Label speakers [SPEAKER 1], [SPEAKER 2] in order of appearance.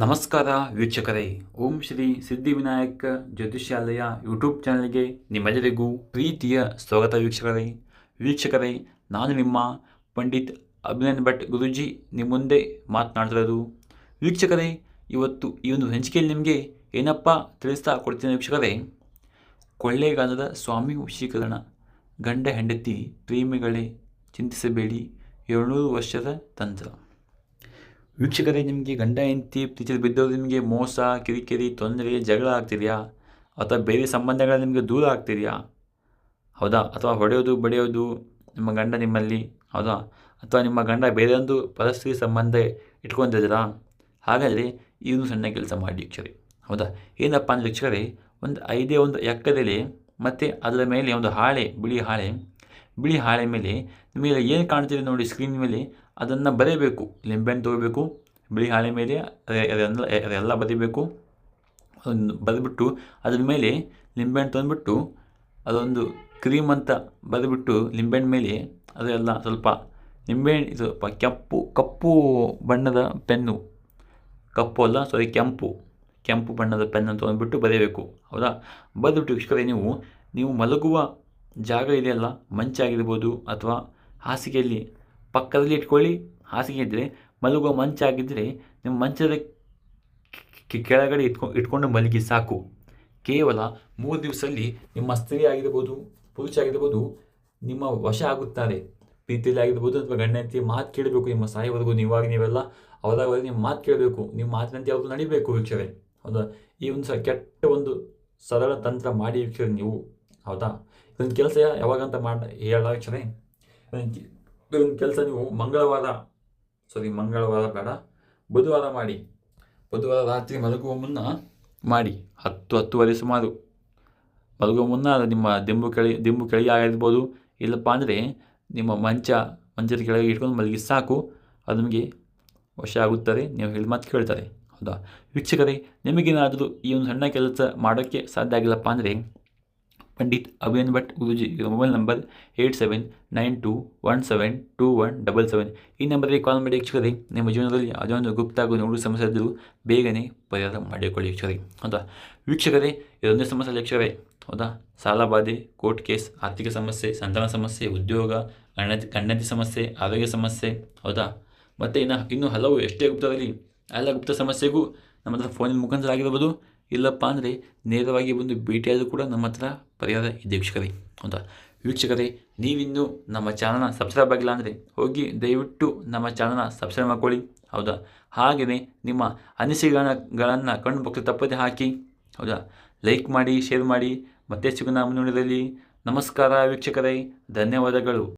[SPEAKER 1] ನಮಸ್ಕಾರ ವೀಕ್ಷಕರೇ. ಓಂ ಶ್ರೀ ಸಿದ್ಧಿವಿನಾಯಕ ಜ್ಯೋತಿಷ್ಯಾಲಯ ಯೂಟ್ಯೂಬ್ ಚಾನಲ್ಗೆ ನಿಮ್ಮೆಲ್ಲರಿಗೂ ಪ್ರೀತಿಯ ಸ್ವಾಗತ ವೀಕ್ಷಕರೇ. ವೀಕ್ಷಕರೇ, ನಾನು ನಿಮ್ಮ ಪಂಡಿತ್ ಅಭಿನಂದ್ ಭಟ್ ಗುರುಜಿ ನಿಮ್ಮ ಮುಂದೆ ಮಾತನಾಡ್ತಿರೋದು. ವೀಕ್ಷಕರೇ, ಇವತ್ತು ಈ ಒಂದು ಹಂಚಿಕೆಯಲ್ಲಿ ನಿಮಗೆ ಏನಪ್ಪ ತಿಳಿಸ್ತಾ ಕೊಡ್ತೀನಿ ವೀಕ್ಷಕರೇ. ಕೊಳ್ಳೇಗಾಲದ ಸ್ವಾಮಿ ವಶೀಕರಣ, ಗಂಡ ಹೆಂಡತಿ ಪ್ರೇಮಿಗಳೇ ಚಿಂತಿಸಬೇಡಿ ಏಳ್ನೂರು ವರ್ಷದ ತಂತ್ರ. ವೀಕ್ಷಕರೇ ನಿಮಗೆ ಗಂಡ ಹೆಂಡತಿ ಪ್ರೀತಿ ಬಿದ್ದವರು ನಿಮಗೆ ಮೋಸ, ಕಿರಿಕಿರಿ, ತೊಂದರೆ, ಜಗಳ ಆಗ್ತಿದೆಯಾ ಅಥವಾ ಬೇರೆ ಸಂಬಂಧಗಳ ನಿಮಗೆ ದೂರ ಆಗ್ತಿದೆಯಾ ಹೌದಾ? ಅಥವಾ ಹೊಡೆಯೋದು, ಬಡಿಯೋದು ನಿಮ್ಮ ಗಂಡ ನಿಮ್ಮಲ್ಲಿ? ಹೌದಾ? ಅಥವಾ ನಿಮ್ಮ ಗಂಡ ಬೇರೆಯೊಂದು ಪರಿಸ್ಥಿತಿ ಸಂಬಂಧ ಇಟ್ಕೊಂಡಿದ್ದೀರಾ ಹಾಗಾದರೆ ಇದನ್ನು ಸಣ್ಣ ಕೆಲಸ ಮಾಡಿ ವೀಕ್ಷಕರೇ ಹೌದಾ? ಏನಪ್ಪ ಅಂದರೆ ವೀಕ್ಷಕರೇ ಒಂದು ಐದೇ ಒಂದು ಎಕ್ಕದಲ್ಲಿ ಮತ್ತು ಅದರ ಮೇಲೆ ಒಂದು ಹಾಳೆ, ಬಿಳಿ ಹಾಳೆ. ಬಿಳಿ ಹಾಳೆ ಮೇಲೆ ನಿಮಗೆ ಏನು ಕಾಣ್ತಿದೆ ನೋಡಿ ಸ್ಕ್ರೀನ್ ಮೇಲೆ? ಅದನ್ನು ಬರೀಬೇಕು. ಲಿಂಬೆಹಣ್ಣು ತೊಗೋಬೇಕು, ಬಿಳಿ ಹಾಳೆ ಮೇಲೆ, ಅದೆ- ಅದೆಲ್ಲ ಅದೆಲ್ಲ ಬರೀಬೇಕು. ಒಂದು ಬರೆದ್ಬಿಟ್ಟು ಅದ್ರ ಮೇಲೆ ಲಿಂಬೆಹಣ್ಣು ತಂದುಬಿಟ್ಟು ಅದೊಂದು ಕ್ರೀಮ್ ಅಂತ ಬರೆದ್ಬಿಟ್ಟು ಲಿಂಬೆಹಣ್ಣು ಮೇಲೆ ಅದೆಲ್ಲ ಸ್ವಲ್ಪ ಲಿಂಬೆಹಣ್ಣು, ಇದು ಸ್ವಲ್ಪ ಕೆಂಪು, ಕಪ್ಪು ಬಣ್ಣದ ಪೆನ್ನು. ಕಪ್ಪು ಅಲ್ಲ ಸಾರಿ ಕೆಂಪು. ಕೆಂಪು ಬಣ್ಣದ ಪೆನ್ನು ತೊಗೊಂಡ್ಬಿಟ್ಟು ಬರೆಯಬೇಕು ಹೌದಾ? ಬರೆದ್ಬಿಟ್ಟು ವೀಕ್ಷಕರೇ, ನೀವು ನೀವು ಮಲಗುವ ಜಾಗ ಇದೆಯಲ್ಲ, ಮಂಚಾಗಿರ್ಬೋದು ಅಥವಾ ಹಾಸಿಗೆಯಲ್ಲಿ ಪಕ್ಕದಲ್ಲಿ ಇಟ್ಕೊಳ್ಳಿ, ಹಾಸಿಗೆ ಇದ್ದರೆ ಮಲಗುವ ಮಂಚ ಆಗಿದ್ದರೆ ನಿಮ್ಮ ಮಂಚದ ಕೆಳಗಡೆ ಇಟ್ಕೊ, ಇಟ್ಕೊಂಡು ಮಲಗಿ ಸಾಕು. ಕೇವಲ ಮೂರು ದಿವಸದಲ್ಲಿ ನಿಮ್ಮ ಸ್ತ್ರೀ ಆಗಿರ್ಬೋದು, ಪುರುಷ ಆಗಿರ್ಬೋದು, ನಿಮ್ಮ ವಶ ಆಗುತ್ತಾರೆ. ಪ್ರೀತಿಯಲ್ಲಿ ಆಗಿರ್ಬೋದು ಅಥವಾ ಗಂಡಂತಿ ಮಾತು ಕೇಳಬೇಕು, ನಿಮ್ಮ ಸಾಯವರೆಗೂ ನೀವಾಗ ನೀವೆಲ್ಲ ಅವರಾಗ ನಿಮ್ಮ ಮಾತು ಕೇಳಬೇಕು, ನಿಮ್ಮ ಮಾತಿನಂತೆ ಅವರು ನಡಿಬೇಕು ವೀಕ್ಷರೇ? ಹೌದಾ? ಈ ಒಂದು ಸಹ ಕೆಟ್ಟ ಒಂದು ಸರಳ ತಂತ್ರ ಮಾಡಿ ವೀಕ್ಷಕರೇ ನೀವು. ಹೌದಾ? ಇದೊಂದು ಕೆಲಸ ಯಾವಾಗಂತ ಮಾಡ ಹೇಳ ವೀಕ್ಷಕರೇ ಇದೊಂದು ಕೆಲಸ ನೀವು ಮಂಗಳವಾರ ಸಾರಿ ಮಂಗಳವಾರ ಬೇಡ, ಬುಧವಾರ ಮಾಡಿ. ಬುಧವಾರ ರಾತ್ರಿ ಮಲಗುವ ಮುನ್ನ ಮಾಡಿ. ಹತ್ತು, ಹತ್ತುವರೆ ಸುಮಾರು. ಮಲಗುವ ಮುನ್ನ ನಿಮ್ಮ ದಿಂಬು ಕೆಳಗೆ ದಿಂಬು ಕೆಳಗೆ ಆಗಿರ್ಬೋದು ಇಲ್ಲಪ್ಪ ಅಂದರೆ ನಿಮ್ಮ ಮಂಚ, ಮಂಚದ ಕೆಳಗೆ ಇಟ್ಕೊಂಡು ಮಲಗಿ ಸಾಕು. ಅದು ನಿಮಗೆ ವಶ ಆಗುತ್ತದೆ ನೀವು ಹೇಳಿ ಮಾತು ಕೇಳ್ತಾರೆ. ಹೌದಾ? ವೀಕ್ಷಕರೇ, ನಿಮಗೇನಾದರೂ ಈ ಒಂದು ಸಣ್ಣ ಕೆಲಸ ಮಾಡೋಕ್ಕೆ ಸಾಧ್ಯ ಆಗಿಲ್ಲಪ್ಪ ಅಂದರೆ ಪಂಡಿತ್ ಅಭಿಯನ್ ಭಟ್, ಗುರುಜಿ ಇವರ mobile number eight seven nine two one seven two one double seven ಈ ನಂಬರಿಗೆ ಕಾಲ್ ಮಾಡಿ ವೀಕ್ಷಕರೇ, ನಿಮ್ಮ ಜೀವನದಲ್ಲಿ ಅದೊಂದು ಗುಪ್ತ ಹಾಗೂ ನೋಡು ಸಮಸ್ಯೆ ಇದ್ದರೂ ಬೇಗನೆ ಪರಿಹಾರ ಮಾಡಿಕೊಳ್ಳಿ ವೀಕ್ಷಕರೇ, ಹೌದಾ? ವೀಕ್ಷಕರೇ, ಇದೊಂದೇ ಸಮಸ್ಯೆ ಲಕ್ಷವೇ ಹೌದಾ? ಸಾಲ ಬಾಧೆ ಕೋರ್ಟ್ ಕೇಸ್ ಆರ್ಥಿಕ ಸಮಸ್ಯೆ, ಸಂತಾನ ಸಮಸ್ಯೆ, ಉದ್ಯೋಗ ಗಂಡತಿ ಗಂಡತಿ ಸಮಸ್ಯೆ, ಆರೋಗ್ಯ ಸಮಸ್ಯೆ, ಹೌದಾ? ಮತ್ತು ಇನ್ನು, ಇನ್ನೂ ಹಲವು ಎಷ್ಟೇ ಗುಪ್ತದಲ್ಲಿ ಎಲ್ಲ ಗುಪ್ತ ಸಮಸ್ಯೆಗೂ ನಮ್ಮ ಹತ್ರ ಫೋನಿನ ಮುಖಾಂತರ ಆಗಿರ್ಬೋದು. ಇಲ್ಲಪ್ಪ ಅಂದರೆ ನೇರವಾಗಿ ಬಂದು ಭೇಟಿಯಾದರೂ ಕೂಡ ನಮ್ಮ ಹತ್ರ ಪರಿಹಾರ ಇದೆ ವೀಕ್ಷಕರೇ ಹೌದಾ ವೀಕ್ಷಕರೇ, ನೀವಿನ್ನೂ ನಮ್ಮ ಚಾನಲ್ನ ಸಬ್ಸ್ಕ್ರೈಬ್ ಆಗಿಲ್ಲ ಅಂದರೆ ಹೋಗಿ ದಯವಿಟ್ಟು ನಮ್ಮ ಚಾನಲ್ನ ಸಬ್ಸ್ಕ್ರೈಬ್ ಮಾಡ್ಕೊಳ್ಳಿ. ಹೌದಾ? ಹಾಗೆಯೇ ನಿಮ್ಮ ಅನಿಸಿಕೆಗಳನ್ನು ಕಣ್ಣು ಪಕ್ಕ ತಪ್ಪದೆ ಹಾಕಿ. ಹೌದಾ? ಲೈಕ್ ಮಾಡಿ ಶೇರ್ ಮಾಡಿ. ಮತ್ತೆ ಸಿಗೋಣ ಮುಂದಿನದಲ್ಲಿ ನಮಸ್ಕಾರ ವೀಕ್ಷಕರೇ. ಧನ್ಯವಾದಗಳು.